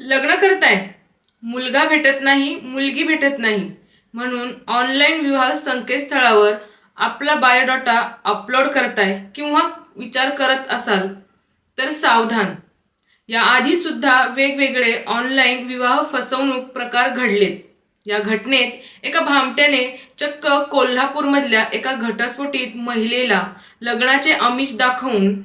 लग्न करताय. मुलगा भेटत नाही मुलगी भेटत नाही. म्हणून ऑनलाईन विवाह संकेतस्थळावर आपला बायोडाटा अपलोड करताय किंवा विचार करत असाल तर सावधान. याआधी सुद्धा वेगवेगळे ऑनलाईन विवाह फसवणूक प्रकार घडलेत. या घटनेत एका भामट्याने चक्क कोल्हापूरमधल्या एका घटस्फोटीत महिलेला लग्नाचे आमिष दाखवून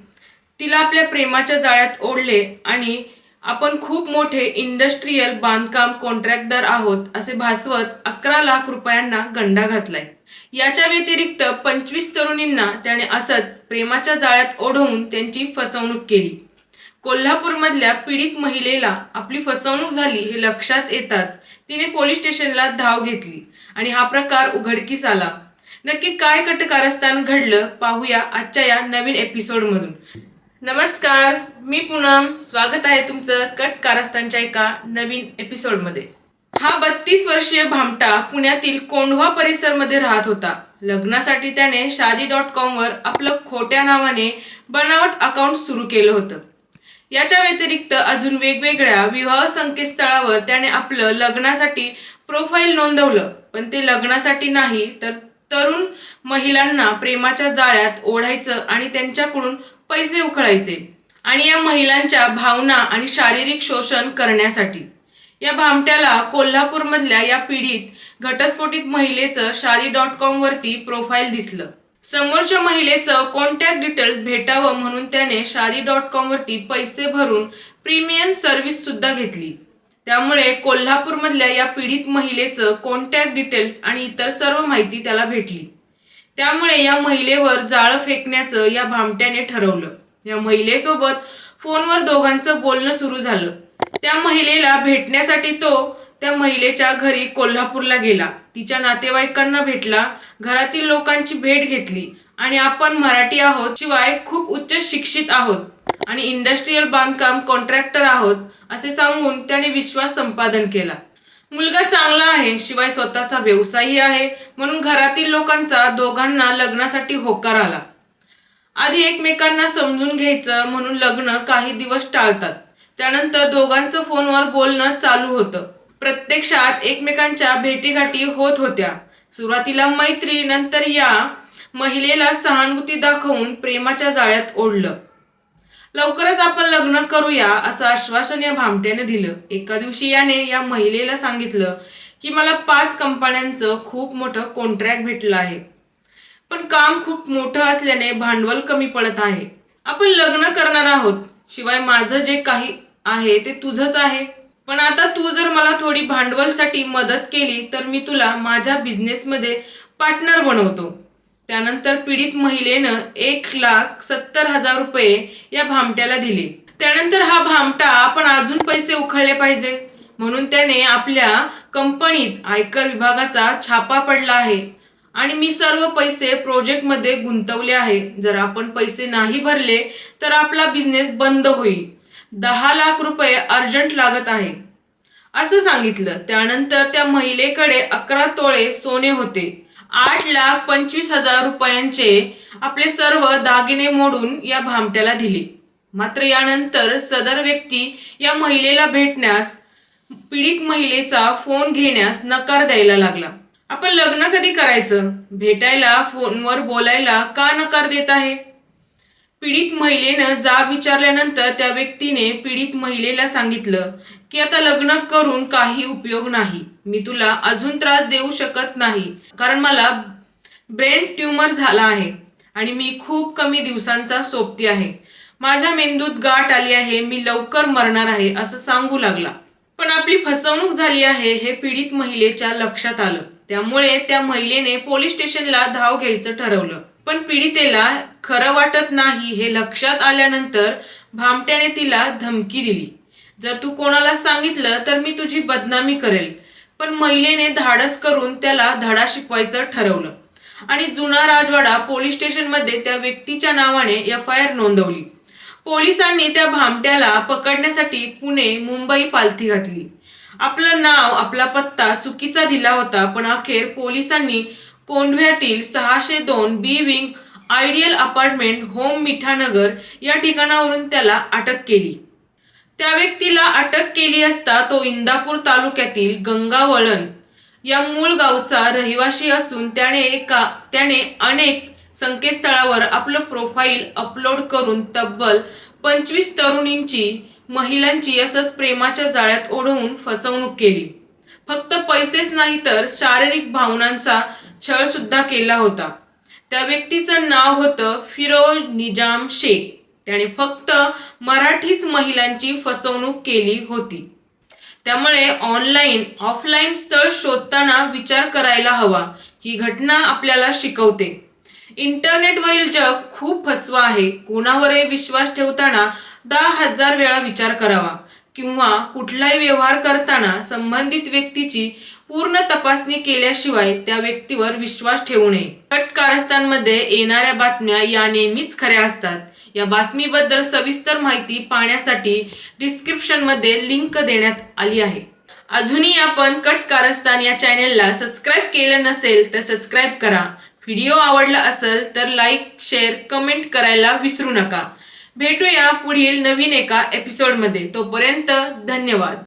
तिला आपल्या प्रेमाच्या जाळ्यात ओढले आणि आपण खूप मोठे इंडस्ट्रीयल बांधकाम कॉन्ट्रॅक्टर आहोत असे भासवत अकरा लाख रुपयांना गंडा घातलाय. याच्या व्यतिरिक्त पंचवीस तरुणींना त्याने असंच प्रेमाच्या जाळ्यात ओढवून त्यांची फसवणूक केली. कोल्हापूरमधल्या पीडित महिलेला आपली फसवणूक झाली हे लक्षात येताच तिने पोलीस स्टेशनला धाव घेतली आणि हा प्रकार उघडकीस आला. नक्की काय कटकारस्थान घडलं पाहूया आजच्या या नवीन एपिसोडमधून नमस्कार मी पूनम. स्वागत आहे तुमचं कट कारस्थानच्या एका नवीन एपिसोडमध्ये हा बत्तीस वर्षीय भामटा पुण्यातील कोंढवा परिसरमध्ये राहत होता. लग्नासाठी त्याने शादी डॉट कॉमवर आपलं खोट्या नावाने बनावट अकाउंट सुरू केलं होतं. याच्या व्यतिरिक्त अजून वेगवेगळ्या विवाह संकेतस्थळावर त्याने आपलं लग्नासाठी प्रोफाईल नोंदवलं. पण ते लग्नासाठी नाही तर तरुण महिलांना प्रेमाच्या जाळ्यात ओढायचं आणि त्यांच्याकडून पैसे उकळायचे. आणि या महिलांच्या भावना आणि शारीरिक शोषण करण्यासाठी. या भामट्याला कोल्हापूरमधल्या या पीडित घटस्फोटित महिलेचं शादी डॉट कॉम वरती प्रोफाईल दिसलं. समोरच्या महिलेचं कॉन्टॅक्ट डिटेल्स भेटावं म्हणून त्याने शादी डॉट कॉम वरती पैसे भरून प्रीमियम सर्व्हिस सुद्धा घेतली. त्यामुळे कोल्हापूरमधल्या या पीडित महिलेचं कॉन्टॅक्ट डिटेल्स आणि इतर सर्व माहिती त्याला भेटली. त्यामुळे या महिलेवर जाळं फेकण्याचं या भामट्याने ठरवलं. या महिलेसोबत फोनवर दोघांचं बोलणं सुरू झालं. त्या महिलेला भेटण्यासाठी तो त्या महिलेच्या घरी कोल्हापूरला गेला. तिच्या नातेवाईकांना भेटला घरातील लोकांची भेट घेतली आणि आपण मराठी आहोत शिवाय खूप उच्च शिक्षित आहोत आणि इंडस्ट्रीयल बांधकाम कॉन्ट्रॅक्टर आहोत असे सांगून त्याने विश्वास संपादन केला. मुलगा चांगला आहे शिवाय स्वतःचा व्यवसायही आहे म्हणून घरातील लोकांचा दोघांना लग्नासाठी होकार आला. आधी एकमेकांना समजून घ्यायचं म्हणून लग्न काही दिवस टाळतात. त्यानंतर दोघांचं फोनवर बोलणं चालू होतं. प्रत्यक्षात एकमेकांच्या भेटीगाठी होत होत्या. सुरुवातीला मैत्री नंतर या महिलेला सहानुभूती दाखवून प्रेमाच्या जाळ्यात ओढलं. लवकरच आपण लग्न करूया असं आश्वासन या भामट्याने दिलं. एका दिवशी याने या महिलेला सांगितलं की मला पाच कंपन्यांचं खूप मोठं कॉन्ट्रॅक्ट भेटलं आहे. पण काम खूप मोठं असल्याने भांडवल कमी पडत आहे. आपण लग्न करणार आहोत. शिवाय माझं जे काही आहे ते तुझंच आहे. पण आता तू जर मला थोडी भांडवलसाठी मदत केली तर मी तुला माझ्या बिझनेसमध्ये पार्टनर बनवतो. त्यानंतर पीडित महिलेनं एक लाख सत्तर हजार रुपये या भामट्याला दिले. त्यानंतर हा भामटा आपण अजून पैसे उखळले पाहिजे. म्हणून त्याने आपल्या कंपनीत आयकर विभागाचा छापा पडला आहे. आणि मी सर्व पैसे प्रोजेक्टमध्ये गुंतवले आहे. जर आपण पैसे नाही भरले तर आपला बिझनेस बंद होईल. दहा लाख रुपये अर्जंट लागत आहे. असं सांगितलं. त्यानंतर त्या महिलेकडे अकरा तोळे सोने होते. आठ लाख पंचवीस हजार रुपयांचे आपले सर्व दागिने मोडून या भामट्याला दिले. मात्र यानंतर सदर व्यक्ती या महिलेला भेटण्यास पीडित महिलेचा फोन घेण्यास नकार द्यायला लागला. आपण लग्न कधी करायचं? भेटायला फोनवर बोलायला का नकार देत आहे? पीडित महिलेनं जाब विचारल्यानंतर त्या व्यक्तीने पीडित महिलेला सांगितलं की आता लग्न करून काही उपयोग नाही. मी तुला अजून त्रास देऊ शकत नाही. कारण मला ब्रेन ट्यूमर झाला आहे आणि मी खूप कमी दिवसांचा सोबती आहे. माझ्या मेंदूत गाठ आली आहे. मी लवकर मरणार आहे असं सांगू लागला. पण आपली फसवणूक झाली आहे हे पीडित महिलेच्या लक्षात आलं. त्यामुळे त्या महिलेने पोलीस स्टेशनला धाव घ्यायचं ठरवलं. पण पीडितेला खरं वाटत नाही हे लक्षात आल्यानंतर भामट्याने तिला धमकी दिली. जर तू कोणाला सांगितलं तर मी तुझी बदनामी करेल. पण महिलेने धाडस करून त्याला धडा शिकवायचं ठरवलं. आणि जुना राजवाडा पोलीस स्टेशनमध्ये त्या व्यक्तीच्या नावाने एफ आय आर नोंदवली. पोलिसांनी त्या भामट्याला पकडण्यासाठी पुणे मुंबई पालथी घातली. आपलं नाव आपला पत्ता चुकीचा दिला होता पण अखेर पोलिसांनी कोंढव्यातील सहाशे दोन B wing ideal apartment home Mithanagar या ठिकाणावरून त्याला अटक केली. त्या व्यक्तीला अटक केली असता तो इंदापूर तालुक्यातील गंगावळण या मूळ गावचा रहिवासी असून त्याने एका त्याने अनेक संकेतस्थळावर आपलं प्रोफाईल अपलोड करून तब्बल पंचवीस तरुणींची महिलांची असंच प्रेमाच्या जाळ्यात ओढवून फसवणूक केली. फक्त पैसेच नाही तर शारीरिक भावनांचा छळ सुद्धा केला होता. त्या व्यक्तीचं नाव होतं फिरोज निजाम शेख. त्याने फक्त मराठीच महिलांची फसवणूक केली होती. त्यामुळे ऑनलाईन ऑफलाईन स्थळ शोधताना विचार करायला हवा. ही घटना आपल्याला शिकवते. इंटरनेटवरील जग खूप फसवा आहे. कोणावरही विश्वास ठेवताना दहा हजार वेळा विचार करावा. किंवा कुठलाही व्यवहार करताना संबंधित व्यक्तीची पूर्ण तपासणी केल्याशिवाय त्या व्यक्तीवर विश्वास ठेवू नये. कट कारस्थानमध्ये येणाऱ्या बातम्या या नेहमीच खऱ्या असतात. या बातमीबद्दल सविस्तर माहिती पाहण्यासाठी डिस्क्रिप्शनमध्ये लिंक देण्यात आली आहे. अजूनही आपण कट कारस्थान या चॅनेलला सबस्क्राईब केलं नसेल तर सबस्क्राईब करा. व्हिडिओ आवडला असेल तर लाईक शेअर कमेंट करायला विसरू नका. भेटूया पुढील नवीन एका एपिसोडमध्ये. तोपर्यंत धन्यवाद.